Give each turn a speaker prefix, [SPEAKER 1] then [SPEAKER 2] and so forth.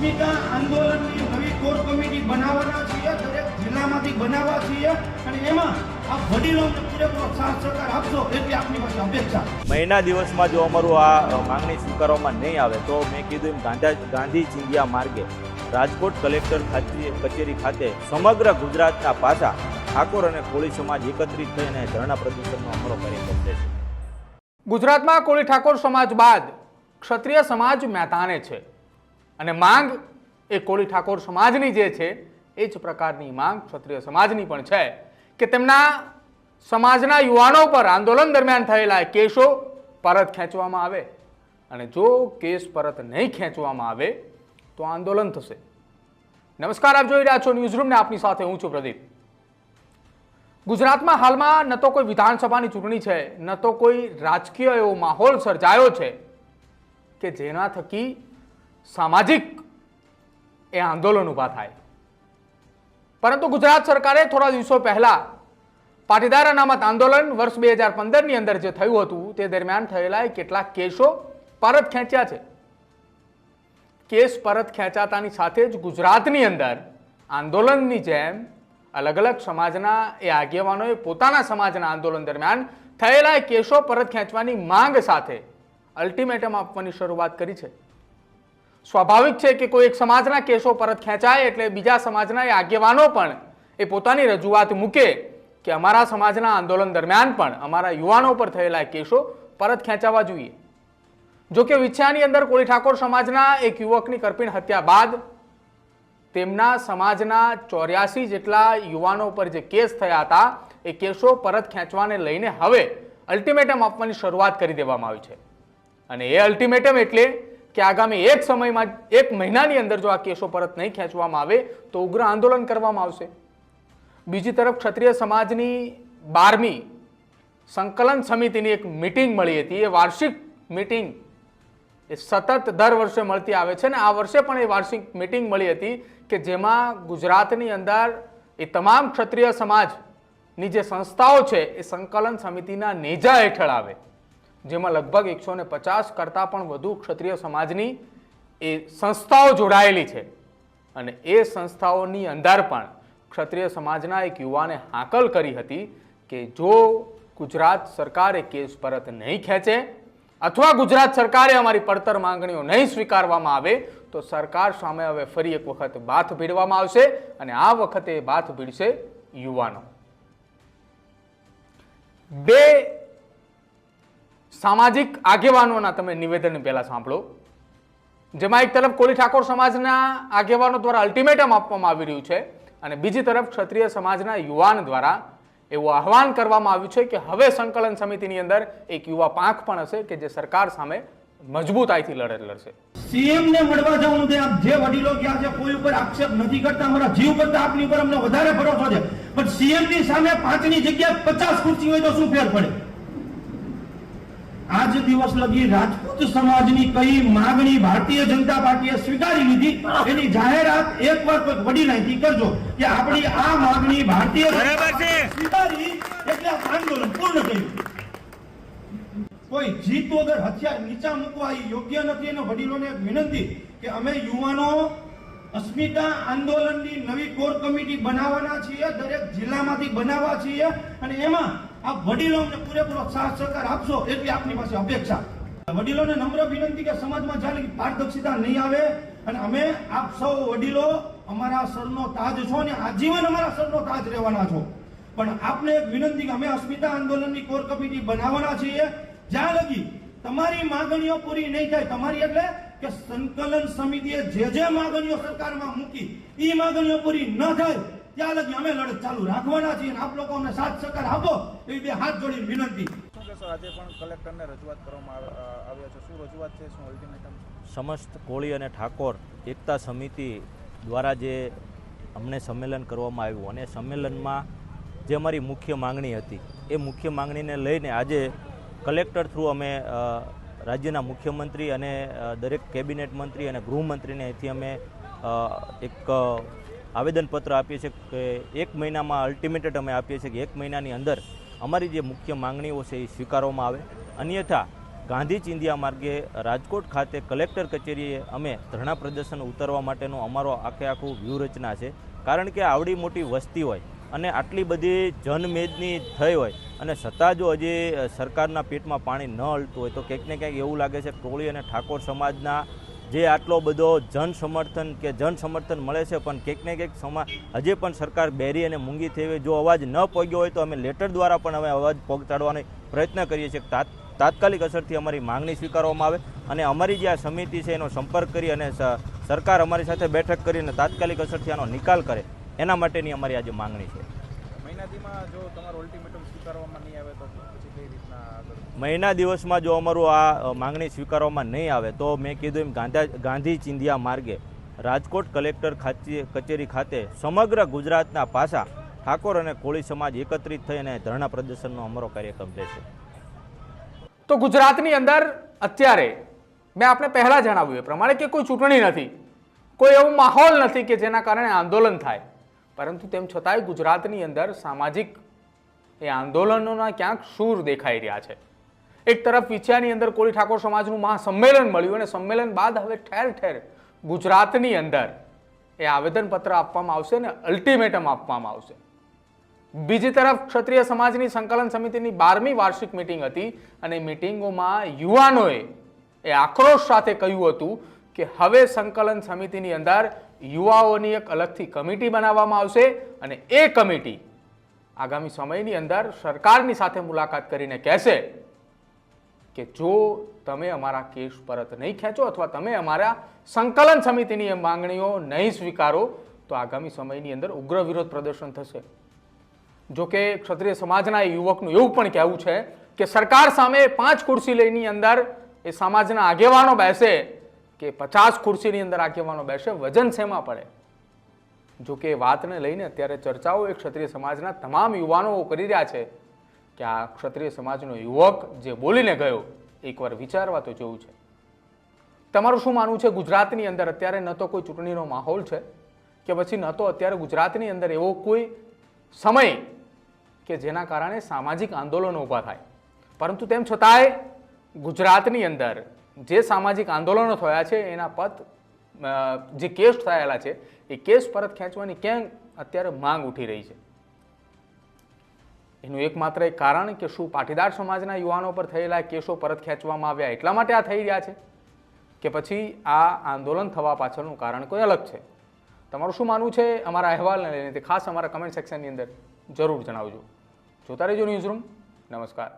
[SPEAKER 1] અસ્મિતા આંદોલનની નવી core committee બનાવવાના છીએ દરેક જિલ્લામાંથી બનાવવા છીએ અને એમાં આ વડીલોને પૂરેપૂરો સાથ સહકાર આપશો એટલી આપની પાસે અપેક્ષા.
[SPEAKER 2] મહિના દિવસમાં જો અમારું આ માંગણી સ્વીકારવામાં નહીં આવે તો મેં કીધું એમ ગાંધા ગાંધી ચિંગિયા માર્ગે રાજકોટ કલેક્ટર કચેરી ખાતે સમગ્ર ગુજરાતના પાછા ઠાકોર અને કોળી સમાજ એકત્રિત થઈને ધરણા પ્રદર્શનનો અમરો કરી શકશે છે.
[SPEAKER 3] ગુજરાતમાં કોળી ઠાકોર સમાજ બાદ ક્ષત્રિય સમાજ મેતાને છે. અને માંગ એ કોળી ઠાકોર સમાજની જે છે, એ જ પ્રકારની માંગ ક્ષત્રિય સમાજની પણ છે કે તેમના સમાજના યુવાનો પર આંદોલન દરમિયાન થયેલા કેસો પરત ખેંચવામાં આવે અને જો કેસ પરત નહીં ખેંચવામાં આવે તો આંદોલન થશે. નમસ્કાર, આપ જોઈ રહ્યા છો ન્યૂઝરૂમને આપની સાથે હું છું પ્રદીપ. ગુજરાતમાં હાલમાં ન તો કોઈ વિધાનસભાની ચૂંટણી છે, ન તો કોઈ રાજકીય એવો માહોલ સર્જાયો છે કે જેના થકી સામાજિક એ આંદોલન ઊભા થાય. પરંતુ ગુજરાત સરકારે થોડા દિવસો પહેલાં પાટીદાર અનામત આંદોલન વર્ષ બે હજાર પંદરની અંદર જે થયું હતું, તે દરમિયાન થયેલા કેટલાક કેસો પરત ખેંચ્યા છે. કેસ પરત ખેંચાતાની સાથે જ ગુજરાતની અંદર આંદોલનની જેમ અલગ અલગ સમાજના એ આગેવાનોએ પોતાના સમાજના આંદોલન દરમિયાન થયેલા કેસો પરત ખેંચવાની માંગ સાથે અલ્ટિમેટમ આપવાની શરૂઆત કરી છે. સ્વાભાવિક છે કે કોઈ એક સમાજના કેસો પરત ખેંચાય એટલે બીજા સમાજના એ આગેવાનો પણ એ પોતાની રજૂઆત મૂકે કે અમારા સમાજના આંદોલન દરમિયાન પણ અમારા યુવાનો પર થયેલા કેસો પરત ખેંચાવા જોઈએ. જોકે વિછાની અંદર કોળી ઠાકોર સમાજના એક યુવકની કરપીણ હત્યા બાદ તેમના સમાજના ચોર્યાસી જેટલા યુવાનો પર જે કેસ થયા હતા, એ કેસો પરત ખેંચવાને લઈને હવે અલ્ટિમેટમ આપવાની શરૂઆત કરી દેવામાં આવી છે. અને એ અલ્ટિમેટમ એટલે કે આગામી એક સમયમાં, એક મહિનાની અંદર જો આ કેસો પરત નહીં ખેંચવામાં આવે, તો ઉગ્ર આંદોલન કરવામાં આવશે. બીજી તરફ ક્ષત્રિય સમાજની બારમી સંકલન સમિતિની એક મિટિંગ મળી હતી. એ વાર્ષિક મિટિંગ એ સતત દર વર્ષે મળતી આવે છે ને આ વર્ષે પણ એ વાર્ષિક મિટિંગ મળી હતી કે જેમાં ગુજરાતની અંદર એ તમામ ક્ષત્રિય સમાજની જે સંસ્થાઓ છે, એ સંકલન સમિતિના નેજા હેઠળ આવે. જેમાં લગભગ એકસો ને પચાસ કરતાં પણ વધુ ક્ષત્રિય સમાજની એ સંસ્થાઓ જોડાયેલી છે. અને એ સંસ્થાઓની અંદર પણ ક્ષત્રિય સમાજના એક યુવાને હાકલ કરી હતી કે જો ગુજરાત સરકાર કેસ પરત નહીં ખેંચે અથવા ગુજરાત સરકારે અમારી પડતર માંગણીઓ નહીં સ્વીકારવામાં આવે, તો સરકાર સામે હવે ફરી એક વખત બાથ ભીડવામાં આવશે અને આ વખતે બાથ ભીડશે યુવાનો. બે સામાજિક આગેવાનોના તમે નિવેદન પહેલાં સાંભળો. જેમાં એક તરફ કોળી ઠાકોર સમાજના આગેવાનો દ્વારા અલ્ટિમેટમ આપવામાં આવી રહ્યું છે અને બીજી તરફ ક્ષત્રિય સમાજના યુવાન દ્વારા એવું આહવાન કરવામાં આવ્યું છે કે હવે સંકલન સમિતિની અંદર એક યુવા પાંખ પણ હશે કે જે સરકાર સામે મજબૂતાઈથી લડત લડશે.
[SPEAKER 1] સીએમ ને મળવા જવાનું છે. આપ જે વડીલો ગયા છે, કોઈ ઉપર આક્ષેપ નથી કરતા. અમારા જીવ કરતા આપની ઉપર અમને વધારે ભરોસો છે. પણ સીએમની સામે પાંચની જગ્યાએ પચાસ ખુરશી હોય તો શું ફેર પડે? આજ દિવસ લગી રાજપૂત સમાજની કઈ માગણી ભારતીય જનતા પાર્ટીએ સ્વીકારી લીધી? એની જાહેરાત એકવાર વડીલ અહીંથી કરજો કે આપણી આ માગણી ભારતીય સ્વીકારી એટલે આંદોલન પૂર્ણ કર્યું. કોઈ જીત વગર હથિયાર નીચા મૂકવા એ યોગ્ય નથી અને વડીલોને એક વિનંતી કે અમે યુવાનો અસ્મિતા આંદોલનની નવી કોર કમિટી બનાવવાના છીએ દરેક જિલ્લામાંથી બનાવવા છીએ અને એમાં આ વડીલોને પૂરેપૂરો સાથ સહકાર આપશો એટલી આપની પાસે અપેક્ષા. વડીલોને નમ્ર વિનંતી કે સમાજમાં જાણે પારદર્શિતા નહીં આવે અને અમે આપ સૌ વડીલો અમારા સરનો તાજ છો અને આજીવન અમારા સરનો તાજ રહેવાના છો. પણ આપને એક વિનંતી કે અમે અસ્મિતા આંદોલનની કોર કમિટી બનાવવાના છીએ. જ્યાં લગી તમારી માંગણીઓ પૂરી નહીં થાય તમારી એટલે કે સંકલન સમિતિએ જે જે માગણીઓ સરકારમાં મૂકી એ માગણીઓ પૂરી ન થાય ત્યાં લગી અમે લડત ચાલુ રાખવાના છીએ આપ લોકો અમને સાથ સહકાર આપો એવી બે હાથ જોડી વિનંતી.
[SPEAKER 4] આજે પણ કલેક્ટરને રજૂઆત કરવામાં આવ્યા છે? શું રજૂઆત છે? શું અલ્ટિમેટમ
[SPEAKER 2] સમસ્ત કોળી અને ઠાકોર એકતા સમિતિ દ્વારા જે અમને સંમેલન કરવામાં આવ્યું અને સંમેલનમાં જે અમારી મુખ્ય માંગણી હતી એ મુખ્ય માંગણીને લઈને આજે કલેક્ટર થ્રુ અમે રાજ્યના મુખ્યમંત્રી અને દરેક કેબિનેટ મંત્રી અને ગૃહમંત્રીને અહીંથી અમે એક આવેદનપત્ર આપીએ છીએ કે એક મહિનામાં અલ્ટિમેટેડ અમે આપીએ છીએ કે એક મહિનાની અંદર અમારી જે મુખ્ય માંગણીઓ છે એ સ્વીકારવામાં આવે. અન્યથા ગાંધી ચિંધિયા માર્ગે રાજકોટ ખાતે કલેક્ટર કચેરીએ અમે ધરણા પ્રદર્શન ઉતરવા માટેનું અમારો આખે આખું વ્યૂહરચના છે. કારણ કે આવડી મોટી વસ્તી હોય અને આટલી બધી જનમેદની થઈ હોય અને છતાં જો હજી સરકારના પેટમાં પાણી ન હલતું હોય તો ક્યાંક ને ક્યાંક એવું લાગે છે ટોળી અને ઠાકોર સમાજના જે આટલો બધો જન સમર્થન કે જન સમર્થન મળે છે, પણ ક્યાંક ને ક્યાંક સમા, હજી પણ સરકાર બેરી અને મૂંગી થઈ જો અવાજ ન પહોંચ્યો હોય તો અમે લેટર દ્વારા પણ અમે અવાજ પહોંચાડવાનો પ્રયત્ન કરીએ છીએ. તાત- તાત્કાલિક અસરથી અમારી માંગણી સ્વીકારવામાં આવે અને અમારી જે આ સમિતિ છે એનો સંપર્ક કરી અને સરકાર અમારી સાથે બેઠક કરીને તાત્કાલિક અસરથી આનો નિકાલ કરે. એના માટેની અમારી આજે માંગણી છે.
[SPEAKER 4] મહિનાદીમાં જો તમારું અલ્ટિમેટમ સ્વીકારવામાં નહીં આવે તો પછી કઈ રીતના આગળ?
[SPEAKER 2] મહિના દિવસમાં જો અમારું આ માંગણી સ્વીકારવામાં નહીં આવે તો મેં કીધું એમ ગાંધા ગાંધી ચિંધિયા માર્ગે રાજકોટ કલેક્ટર ખાતે કચેરી ખાતે સમગ્ર ગુજરાતના પાસા ઠાકોર અને કોળી સમાજ એકત્રિત થઈ અને ધરણા પ્રદર્શનનો અમારો કાર્યક્રમ રહેશે.
[SPEAKER 3] તો ગુજરાતની અંદર અત્યારે મેં આપણે પહેલાં જણાવ્યું એ પ્રમાણે કે કોઈ ચૂંટણી નથી કોઈ એવો માહોલ નથી કે જેના કારણે આંદોલન થાય. પરંતુ તેમ છતાંય ગુજરાતની અંદર સામાજિક એ આંદોલનોના ક્યાંક સૂર દેખાઈ રહ્યા છે. એક તરફ વિછિયાની અંદર કોળી ઠાકોર સમાજનું મહાસંમેલન મળ્યું અને સંમેલન બાદ હવે ઠેર ઠેર ગુજરાતની અંદર એ આવેદનપત્ર આપવામાં આવશે અને અલ્ટિમેટમ આપવામાં આવશે. બીજી તરફ ક્ષત્રિય સમાજની સંકલન સમિતિની બારમી વાર્ષિક મિટિંગ હતી અને મિટિંગોમાં યુવાનોએ એ આક્રોશ સાથે કહ્યું હતું કે હવે સંકલન સમિતિની અંદર યુવાઓની એક અલગથી કમિટી બનાવવામાં આવશે અને એ કમિટી આગામી સમયની અંદર સરકારની સાથે મુલાકાત કરીને કહેશે કે જો તમે અમારા કેસ પરત નહીં ખેંચો અથવા તમે અમારા સંકલન સમિતિની માંગણીઓ નહીં સ્વીકારો, તો આગામી સમયની અંદર ઉગ્ર વિરોધ પ્રદર્શન થશે. જો કે ક્ષત્રિય સમાજના યુવકનું એવું પણ કહેવું છે કે સરકાર સામે પાંચ ખુરશી લઈની અંદર એ સમાજના આગેવાનો બેસે કે પચાસ ખુરશીની અંદર આગેવાનો બેસે, વજન શેમાં પડે? જો કે વાતને લઈને અત્યારે ચર્ચાઓ એ ક્ષત્રિય સમાજના તમામ યુવાનો કરી રહ્યા છે કે આ ક્ષત્રિય સમાજનો યુવક જે બોલીને ગયો, એકવાર વિચારવા તો જેવું છે. તમારું શું માનવું છે ગુજરાતની અંદર અત્યારે ન તો કોઈ ચૂંટણીનો માહોલ છે? કે પછી ન તો અત્યારે ગુજરાતની અંદર એવો કોઈ સમય કે જેના કારણે સામાજિક આંદોલનો ઊભા થાય? પરંતુ તેમ છતાંય ગુજરાતની અંદર જે સામાજિક આંદોલનો થયા છે, એના પત જે કેસ થયેલા છે, એ કેસ પરત ખેંચવાની ક્યાંક અત્યારે માંગ ઉઠી રહી છે? એનું એકમાત્ર એક કારણ કે શું પાટીદાર સમાજના યુવાનો પર થયેલા કેસો પરત ખેંચવામાં આવ્યા એટલા માટે આ થઈ રહ્યા છે કે પછી આ આંદોલન થવા પાછળનું કારણ કોઈ અલગ છે? તમારું શું માનવું છે? અમારા અહેવાલને લઈને તે ખાસ અમારા કમેન્ટ સેક્શનની અંદર જરૂર જણાવજો. જોતા રહેજો ન્યૂઝરૂમ નમસ્કાર.